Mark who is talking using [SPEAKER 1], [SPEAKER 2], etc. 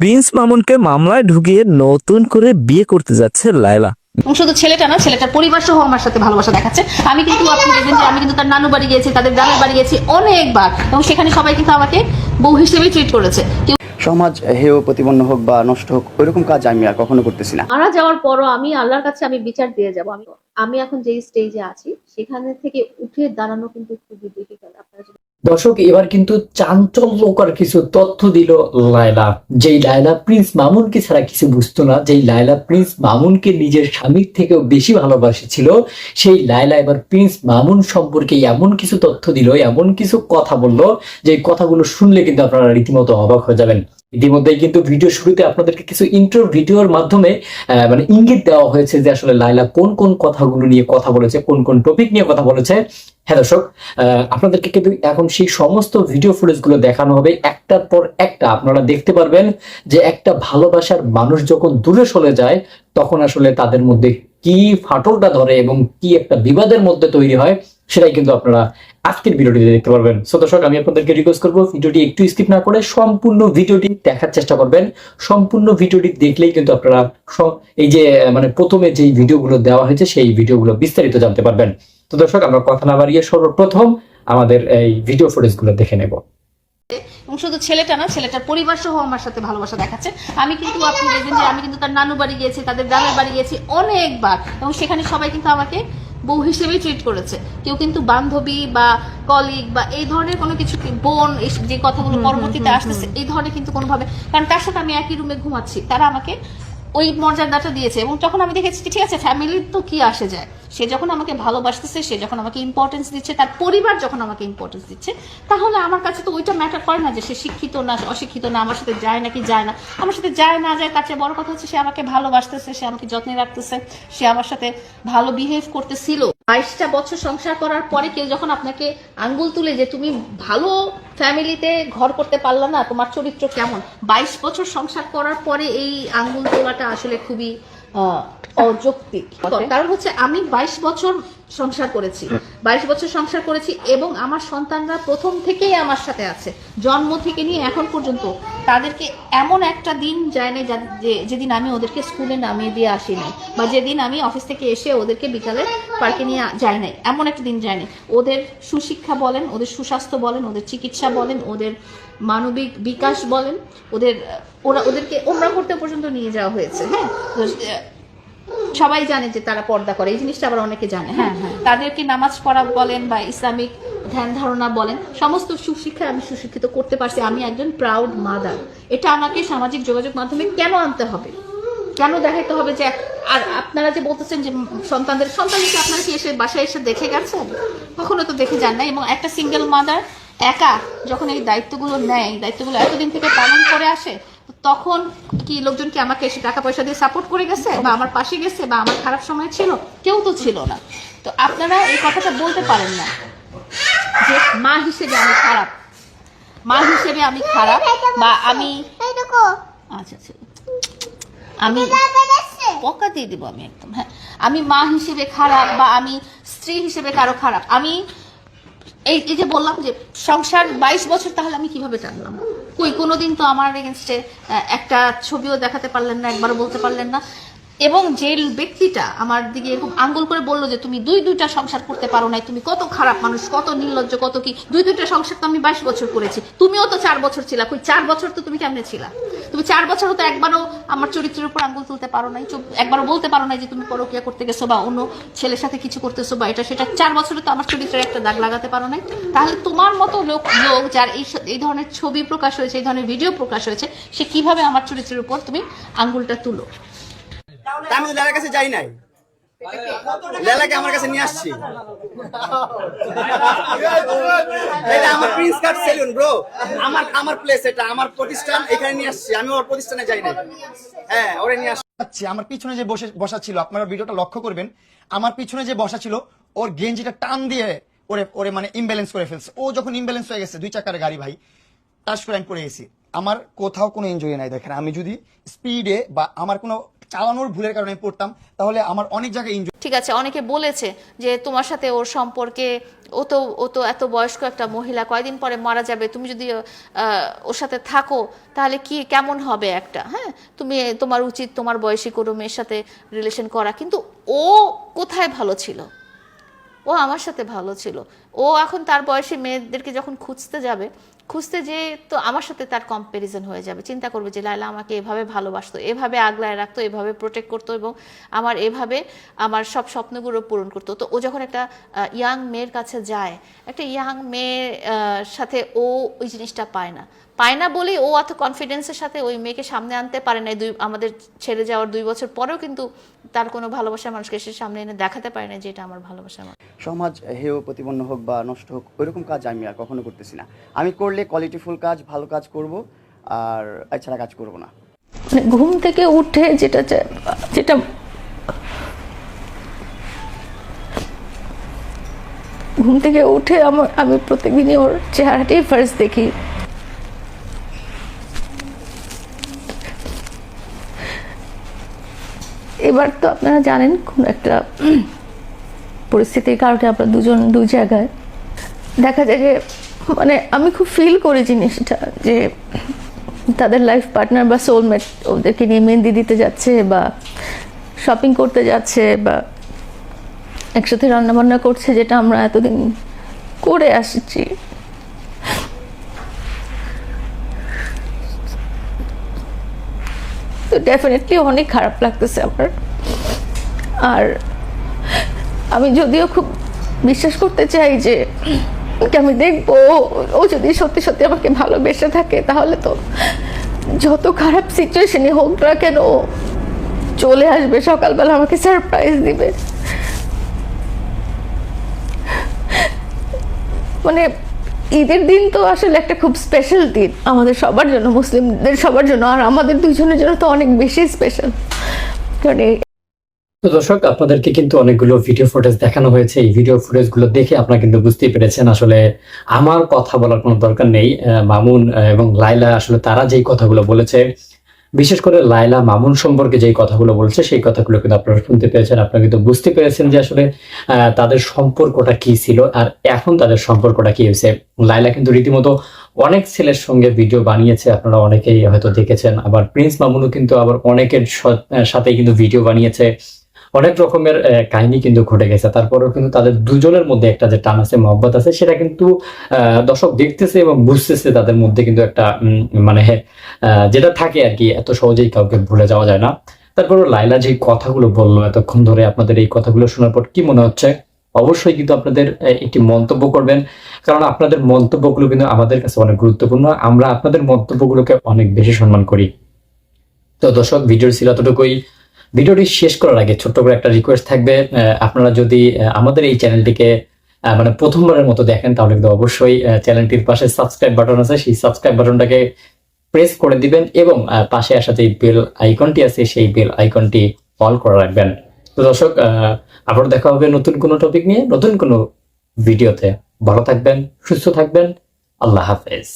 [SPEAKER 1] Prince মামুনকে মামলায় ঢুকিয়ে নতুন করে বিয়ে করতে যাচ্ছে লায়লা।
[SPEAKER 2] শুধু ছেলেটা না ছেলেটার পরিবার সহ আমার সাথে ভালোবাসা দেখাচ্ছে। আমি কিন্তু আপনি দেখবেন যে আমি কিন্তু তার নানু বাড়ি গিয়েছি তাদের গ্রামের বাড়ি গেছি অনেকবার এবং সেখানে সবাই কিন্তু আমাকে বউ হিসেবে ট্রিট করেছে। কেউ
[SPEAKER 3] সমাজ হেয় প্রতিপন্ন হোক বা নষ্ট হোক ওইরকম কাজ আমি আর কখনো করতেছি না।
[SPEAKER 2] মারা যাওয়ার পরও আমি আল্লাহর কাছে আমি বিচার দিয়ে যাব। আমি আমি এখন যেই স্টেজে আছি সেখানে থেকে উঠে দাঁড়ানো কিন্তু খুবই
[SPEAKER 4] দর্শক, এবার কিন্তু চাঞ্চল্যকর কিছু তথ্য দিল লায়লা। যেই লায়লা প্রিন্স মামুনকে ছাড়া কিছু বুঝতো না, যেই লায়লা প্রিন্স মামুনকে নিজের স্বামীর থেকেও বেশি ভালোবাসেছিল, সেই লায়লা এবার প্রিন্স মামুন সম্পর্কে এমন কিছু তথ্য দিল, এমন কিছু কথা বলল, যে কথাগুলো শুনলে কিন্তু আপনারা রীতিমতো অবাক হয়ে যাবেন। ইতিমধ্যেই কিন্তু ভিডিও শুরুতে আপনাদেরকে কিছু ইন্টার ভিডিওর মাধ্যমে মানে ইঙ্গিত দেওয়া হয়েছে যে আসলে লাইলা কোন কোন কথাগুলো নিয়ে কথা বলেছে, কোন কোন টপিক নিয়ে কথা বলেছে। হ্যাঁ দর্শক আপনাদেরকে কিন্তু এখন সেই সমস্ত ভিডিও ফুটেজগুলো দেখানো হবে। একটার পর একটা আপনারা দেখতে পারবেন যে একটা ভালোবাসার মানুষ যখন দূরে সরে যায়, তখন আসলে তাদের মধ্যে কি ফাটলটা ধরে এবং কি একটা বিবাদের মধ্যে তৈরি হয় সেটাই কিন্তু আপনারা আজকের ভিডিওটিতে দেখতে পারবেন। সো দর্শক, আমি আপনাদেরকে রিকোয়েস্ট করব, ভিডিওটি একটু স্কিপ না করে সম্পূর্ণ ভিডিওটি দেখার চেষ্টা করবেন। সম্পূর্ণ ভিডিওটি দেখলেই কিন্তু আপনারা এই যে মানে প্রথমে যেই ভিডিওগুলো দেওয়া হয়েছে, সেই ভিডিওগুলো বিস্তারিত জানতে পারবেন। তো দর্শক, আমরা কথা না বাড়িয়ে সর্বপ্রথম আমাদের এই ভিডিও ফুটেজগুলো দেখে নেব।
[SPEAKER 2] শুধু ছেলেটা না, ছেলেটার পরিবার সহ আমার সাথে ভালোবাসা দেখাচ্ছে। আমি কিন্তু আপনি দেখবেন যে আমি কিন্তু তার নানু বাড়ি গিয়েছি, তাদের গ্রামের বাড়ি গেছি অনেকবার। এবং সেখানে সবাই কিন্তু আমাকে বউ হিসেবে ট্রিট করেছে। কেউ কিন্তু বান্ধবী বা কলিগ বা এই ধরনের কোনো কিছু বোন যে কথাগুলো পরবর্তীতে আসতেছে এই ধরনের কিন্তু কোনোভাবে কারণ তার সাথে আমি একই রুমে ঘুমাচ্ছি তারা আমাকে ওই মর্যাদাটা দিয়েছে এবং যখন আমি দেখেছি ঠিক আছে ফ্যামিলির তো কি আসে যায়, সে যখন আমাকে ভালোবাসতেছে, সে যখন আমাকে ইম্পর্টেন্স দিচ্ছে, তার পরিবার যখন আমাকে ইম্পর্টেন্স দিচ্ছে, তাহলে আমার কাছে তো ওইটা ম্যাটার করে না যে সে শিক্ষিত না, অশিক্ষিত না, আমার সাথে যায় নাকি যায় না। আমার সাথে যায় না যায়, তার চেয়ে বড় কথা হচ্ছে সে আমাকে ভালোবাসতেছে, সে আমাকে যত্নে রাখতেছে, সে আমার সাথে ভালো বিহেভ করতেছিল। বাইশটা বছর সংসার করার পরে কেউ যখন আপনাকে আঙ্গুল তুলে যে তুমি ভালো ফ্যামিলিতে ঘর করতে পারলা না তোমার চরিত্র কেমন? বাইশ বছর সংসার করার পরে এই আঙ্গুল তোলাটা আসলে খুবই অযৌক্তিক। কারণ হচ্ছে আমি বাইশ বছর সংসার করেছি। বাইশ বছর সংসার করেছি এবং আমার সন্তানরা প্রথম থেকেই আমার সাথে আছে। জন্ম থেকে নিয়ে এখন পর্যন্ত তাদেরকে এমন একটা দিন যায় না যে- যেদিন আমি ওদেরকে স্কুলে নামিয়ে দিয়ে আসি আসিনি বা যেদিন আমি অফিস থেকে এসে ওদেরকে বিকালে পার্কে নিয়ে যাই নাই। এমন একটা দিন যায়নি ওদের সুশিক্ষা বলেন, ওদের সুস্বাস্থ্য বলেন, ওদের চিকিৎসা বলেন, ওদের মানবিক বিকাশ বলেন, ওদের, ওরা ওদেরকে ওমরা করতে পর্যন্ত নিয়ে যাওয়া হয়েছে হ্যাঁ? সবাই জানে যে তারা পর্দা করে এই জিনিসটা আবার অনেকে জানে হ্যাঁ? তাদেরকে নামাজ পড়া বলেন বা ইসলামিক ধ্যান ধারণা বলেন সমস্ত সুশিক্ষায় আমি সুশিক্ষিত করতে পারছি আমি একজন প্রাউড মাদার এটা আমাকে সামাজিক যোগাযোগ মাধ্যমে কেন আনতে হবে? কেন দেখাইতে হবে যে আর আপনারা যে বলতেছেন যে সন্তানদের সন্তানকে আপনারা কি এসে বাসায় এসে দেখে গেছেন? কখনো তো দেখে যান না এবং একটা সিঙ্গেল মাদার একা যখন এই দায়িত্বগুলো নেয় এই দায়িত্বগুলো এতদিন থেকে পালন করে আসে তখন কি লোকজন কি আমাকে এসে টাকা পয়সা দিয়ে সাপোর্ট করে গেছে বা আমার পাশে গেছে বা আমার খারাপ সময় ছিল? কেউ তো ছিল না। তো আপনারা এই কথাটা বলতে পারেন না যে মা হিসেবে আমি খারাপ। মা হিসেবে আমি খারাপ বা আমি আচ্ছা আচ্ছা। আমি পকা দিয়ে দিব আমি একদম হ্যাঁ। আমি মা হিসেবে খারাপ বা আমি স্ত্রী হিসেবে কারও খারাপ। আমি এই যে বললাম যে সংসার বাইশ বছর, তাহলে আমি কীভাবে টানলাম? কই কোনোদিন তো আমার এগেনস্টে একটা ছবিও দেখাতে পারলেন না একবারও বলতে পারলেন না। এবং যে ব্যক্তিটা আমার দিকে এরকম আঙ্গুল করে বলল যে তুমি দুই দুইটা সংসার করতে পারো নাই, তুমি কত খারাপ মানুষ, কত নির্লজ্জ, কত কি? দুই দুইটা সংসার তো আমি বাইশ বছর করেছি। তুমিও তো চার বছর ছিলা। কই, চার বছর তো তুমি কেমনে ছিলা? তুমি চার বছর তো একবারও আমার চরিত্রের উপর আঙ্গুল তুলতে পারো নাই একবারও বলতে পারো নাই যে তুমি পরকিয়া করতে গেছো বা অন্য ছেলের সাথে কিছু করতেছো বা এটা, সেটা চার বছরে তো আমার চরিত্রের একটা দাগ লাগাতে পারো নাই। তাহলে তোমার মতো লোক লোক যার এই এই ধরনের ছবি প্রকাশ হয়েছে, এই ধরনের ভিডিও প্রকাশ হয়েছে, সে কীভাবে আমার চরিত্রের উপর তুমি আঙ্গুলটা তুলো?
[SPEAKER 3] আমি লেলার কাছে যাই নাই। লেলাকে আমার কাছে নিয়ে আসছি। আমার প্রিন্স কাট সেলুন ব্রো আমার আমার প্লেস এটা, আমার প্রতিষ্ঠান, এখানে নিয়ে আসছি। আমি ওর প্রতিষ্ঠানে যাই নাই। হ্যাঁ ওরে নিয়ে আসছি
[SPEAKER 5] আমার পিছনে যে বসে, বসা ছিল, আপনারা ভিডিওটা লক্ষ্য করবেন। আমার পিছনে যে বসা ছিল, ওর গেঞ্জিটা টান দিয়ে ওরে ওরে মানে ইমব্যালেন্স করে ফেলছে। ও যখন ইমব্যালেন্স হয়ে গেছে, দুই চাকার গাড়ি, ভাই টাচ করে গেছি। আমার কোথাও কোনো এনজয় নাই, দেখেন। আমি যদি স্পিডে বা আমার কোনো চালানোর ভুলের কারণে পড়তাম, তাহলে আমার অনেক জায়গায় ইনজুরি
[SPEAKER 2] ঠিক আছে, অনেকে বলেছে যে তোমার সাথে ওর সম্পর্কে ও তো ও তো এত বয়স্ক একটা মহিলা, কয়দিন পরে মারা যাবে, তুমি যদি ওর সাথে থাকো, তাহলে কি, কেমন হবে একটা? হ্যাঁ তুমি, তোমার উচিত তোমার বয়সী কোনো মেয়ের সাথে রিলেশন করা, কিন্তু ও কোথায় ভালো ছিল? ও আমার সাথে ভালো ছিল। ও এখন তার বয়সী মেয়েদেরকে যখন খুঁজতে যাবে খুঁজতে যে তো আমার সাথে তার কম্প্যারিজন হয়ে যাবে। চিন্তা করবে যে লাইলা আমাকে এভাবে ভালোবাসতো, এভাবে আগলায় রাখতো, এভাবে প্রোটেক্ট করতো এবং আমার এভাবে আমার সব স্বপ্নগুলো পূরণ করতো। তো ও যখন একটা ইয়াং মেয়ের কাছে যায়, একটা ইয়াং মেয়ের সাথে ও ওই জিনিসটা পায় না। পায় না বলেই ও অত কনফিডেন্সের সাথে ওই মেয়েকে সামনে আনতে পারে না দুই আমাদের ছেড়ে যাওয়ার দুই বছর পরেও কিন্তু তার কোনো ভালোবাসার মানুষকে সে সামনে এনে দেখাতে পারে না যে এটা আমার ভালোবাসা মানুষ।
[SPEAKER 3] সমাজ হেয় প্রতিপন্ন হোক বা নষ্ট হোক ওইরকম কাজ আমি আর কখনো করতেছি না। আমি করলে কোয়ালিটিফুল কাজ ভালো কাজ করব আর এছাড়া কাজ করব না।
[SPEAKER 2] মানে ঘুম থেকে উঠে যেটা যেটা ঘুম থেকে উঠে আমার আমি প্রত্যেকদিনই ওর চেহারাটাই ফার্স্ট দেখি। এবার তো আপনারা জানেন কোন একটা পরিস্থিতির কারণে আমরা দুজন দুই জায়গায় দেখা যায় যে মানে আমি খুব ফিল করি জিনিসটা যে তাদের লাইফ পার্টনার বা সোলমেট ওদেরকে নিয়ে মেহেন্দি দিতে যাচ্ছে বা শপিং করতে যাচ্ছে বা একসাথে রান্নাবান্না করছে, যেটা আমরা এতদিন করে আসছি। তো ডেফিনেটলি অনেক খারাপ লাগতেছে আমার। আর আমি যদিও খুব বিশ্বাস করতে চাই যে আমি দেখব, ও যদি সত্যি সত্যি আমাকে ভালোবেসে থাকে, তাহলে তো যত খারাপ সিচুয়েশনই হোক না কেন চলে আসবে, সকালবেলা আমাকে সারপ্রাইজ দিবে। মানে ঈদের দিন তো আসলে একটা খুব স্পেশাল দিন। আমাদের সবার জন্য, মুসলিমদের সবার জন্য, আর আমাদের দুজনের জন্য তো অনেক বেশি স্পেশাল কারণ
[SPEAKER 4] তো দর্শক, আপনাদেরকে কিন্তু অনেকগুলো ভিডিও ফুটেজ দেখানো হয়েছে। এই ভিডিও ফুটেজগুলো দেখে আপনারা কিন্তু বুঝতেই পেরেছেন আসলে আমার কথা বলার কোনো দরকার নেই। মামুন এবং লাইলা আসলে তারা যেই কথাগুলো বলেছে, বিশেষ করে লাইলা মামুন সম্পর্কে যেই কথাগুলো বলছে, সেই কথাগুলো কিন্তু আপনারা শুনতে পেরেছেন আপনারা কিন্তু বুঝতে পেরেছেন যে আসলে তাদের সম্পর্কটা কি ছিল আর এখন তাদের সম্পর্কটা কি হয়েছে। লাইলা কিন্তু রীতিমতো অনেক ছেলের সঙ্গে ভিডিও বানিয়েছে, আপনারা অনেকেই হয়তো দেখেছেন। আবার প্রিন্স মামুনও কিন্তু আবার অনেকের সাথে কিন্তু ভিডিও বানিয়েছে। অনেক রকমের কাহিনী কিন্তু ঘটে গেছে। তারপরেও কিন্তু তাদের দুজনের মধ্যে একটা যে টান আছে, মহব্বত আছে, সেটা কিন্তু দর্শক দেখতেছে এবং বুঝতেছে তাদের মধ্যে কিন্তু একটা মানে যেটা থাকে আর কি, এত সহজেই কাউকে ভুলে যাওয়া যায় না। তারপরে লাইলা যে কথাগুলো বলল এতক্ষণ ধরে আপনাদের এই কথাগুলো শোনার পর কি মনে হচ্ছে? অবশ্যই কিন্তু আপনাদের একটি মন্তব্য করবেন। কারণ আপনাদের মন্তব্যগুলো কিন্তু আমাদের কাছে অনেক গুরুত্বপূর্ণ। আমরা আপনাদের মন্তব্যগুলোকে অনেক বেশি সম্মান করি। তো দর্শক, ভিডিওর ছিল এতটুকুই। ভিডিওটি শেষ করার আগে ছোট্ট করে একটা রিকোয়েস্ট থাকবে আপনারা যদি আমাদের এই চ্যানেলটিকে মানে প্রথমবারের মতো দেখেন, তাহলে কিন্তু অবশ্যই চ্যানেলটির পাশে সাবস্ক্রাইব বাটন আছে। সেই সাবস্ক্রাইব বাটনটাকে প্রেস করে দিবেন এবং পাশে আসা যে বেল আইকনটি আছে, সেই বেল আইকনটি অল করে রাখবেন। তো দর্শক আবার দেখা হবে নতুন কোনো টপিক নিয়ে, নতুন কোনো ভিডিওতে ভালো থাকবেন, সুস্থ থাকবেন। আল্লাহ হাফেজ।